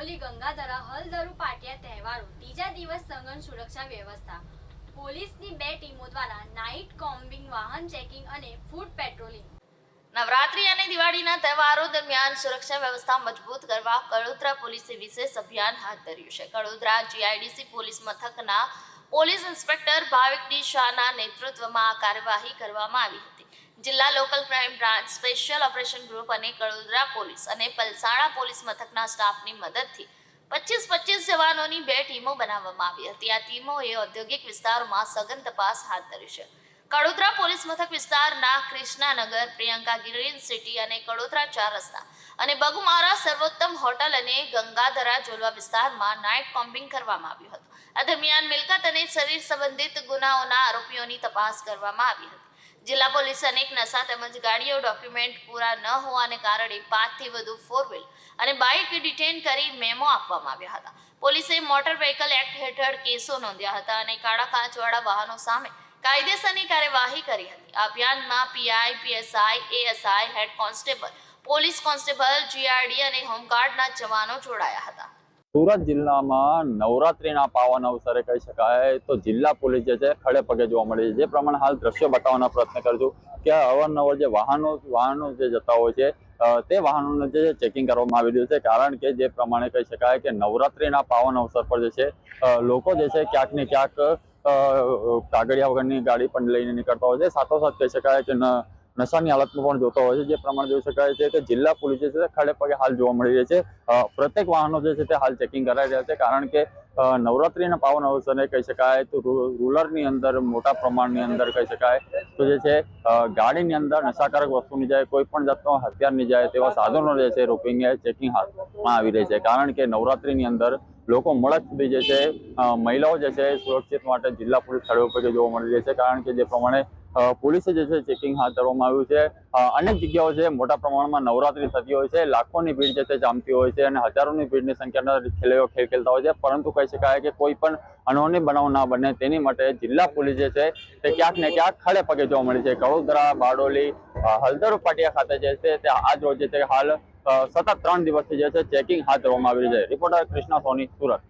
બારડોલી ગંગાધરા હલદરુ પાટિયા તહેવારો, ત્રીજા દિવસ સઘન સુરક્ષા વ્યવસ્થા. પોલીસની બે ટીમો દ્વારા નાઇટ કોમ્બિંગ, વાહન ચેકિંગ અને ફૂડ પેટ્રોલિંગ. નવરાત્રી અને દિવાળીના તહેવારો દરમિયાન સુરક્ષા વ્યવસ્થા મજબૂત કરવા કડોદરા પોલીસે વિશેષ અભિયાન હાથ ધર્યું છે. કડોદરા જીઆઈડીસી પોલીસ મથકના પોલીસ ઇન્સ્પેક્ટર ભાવિક ડી શાહના નેતૃત્વમાં આ કાર્યવાહી કરવામાં આવી હતી. જિલ્લા local crime branch special operation group અને કડોદરા પોલીસ અને પલસાણા પોલીસ મથકના સ્ટાફની મદદથી પચીસ પચીસ જવાનોની બે ટીમો બનાવવામાં આવી હતી. આ ટીમોએ ઔદ્યોગિક વિસ્તારોમાં સઘન તપાસ હાથ ધરી છે. કડોદરા પોલીસ મથક વિસ્તારના કૃષ્ણાનગર, પ્રિયંકા ગ્રીન સિટી અને કડોદરા ચાર રસ્તા અને બગુમારા સર્વોત્તમ હોટલ અને ગંગાધરા જોલવા વિસ્તારમાં નાઇટ કોમ્બિંગ કરવામાં આવ્યું હતું. આ દરમિયાન મિલકત અને શરીર સંબંધિત ગુનાઓના આરોપીઓની તપાસ કરવામાં આવી હતી. જિલ્લા પોલીસે અનેક નશા તેમજ ગાડીઓ ડોક્યુમેન્ટ પૂરા ન હોવાને કારણે પાંચથી વધુ ફોર વ્હીલ અને બાઇક ડિટેન કરી મેમો આપવામાં આવ્યા હતા. પોલીસે મોટર વ્હીકલ એક્ટ હેઠળ કેસો નોંધ્યા હતા અને કાળા કાચવાળા વાહનો સામે કાયદેસરની કાર્યવાહી કરી હતી. આ અભિયાનમાં PI PSI ASI head constable police constable GRD અને હોમગાર્ડના જવાનો જોડાયા હતા. સુરત જિલ્લામાં નવરાત્રિના પાવન અવસરે કહી શકાય તો જિલ્લા પોલીસ જે છે ખડે પગે જોવા મળે છે. જે પ્રમાણે હાલ દ્રશ્યો બતાવવાનો પ્રયત્ન કરજો કે અવારનવાર જે વાહનો વાહનો જે જતા હોય છે તે વાહનોનું જે ચેકિંગ કરવામાં આવી રહ્યું છે. કારણ કે જે પ્રમાણે કહી શકાય કે નવરાત્રિના પાવન અવસર પર જે છે લોકો જે છે ક્યાંક ને ક્યાંક કાગળિયા વગરની ગાડી પણ લઈને નીકળતા હોય છે. સાથોસાથ કહી શકાય કે નશાની હાલતમાં પણ જોતો હોય છે. જે પ્રમાણે જોઈ શકાય છે કે જિલ્લા પોલીસ જે છે ખડે પગે હાલ જોવા મળી રહી છે. પ્રત્યેક વાહનો જે છે તે હાલ ચેકિંગ કરાઈ રહ્યા છે. કારણ કે નવરાત્રિના પાવન અવસરે કહી શકાય તો રૂ- રૂરલની અંદર, મોટા પ્રમાણની અંદર કહી શકાય તો જે છે ગાડીની અંદર નશાકારક વસ્તુની જાય, કોઈ પણ જાતનો હથિયારની જાય તેવા સાધનો જે છે રોકીને ચેકિંગ હાથમાં આવી રહી છે. કારણ કે નવરાત્રિની અંદર લોકો મળત સુધી જે છે મહિલાઓ જે છે સુરક્ષિત માટે જિલ્લા પોલીસ સ્થળો ઉપર જોવા મળી રહી છે. કારણ કે જે પ્રમાણે પોલીસે જે છે ચેકિંગ હાથ ધરવામાં આવ્યું છે. અનેક જગ્યાઓ છે, મોટા પ્રમાણમાં નવરાત્રી થતી હોય છે, લાખોની ભીડ જે છે જામતી હોય છે અને હજારોની ભીડની સંખ્યાના ખેલૈયો ખેલ ખેલતા હોય છે. પરંતુ કહી શકાય કે કોઈ પણ અનહોની બનાવ ના બને તેની માટે જિલ્લા પોલીસ જે છે તે ક્યાંક ને ક્યાંક ખડે પગે જોવા મળી છે. કડોદરા, બારડોલી હલદર પાટિયા ખાતે જે છે તે આજ રોજ જે છે હાલ સતત ત્રણ દિવસથી જે છે ચેકિંગ હાથ ધરવામાં આવી છે. રિપોર્ટર કૃષ્ણા સોની, સુરત.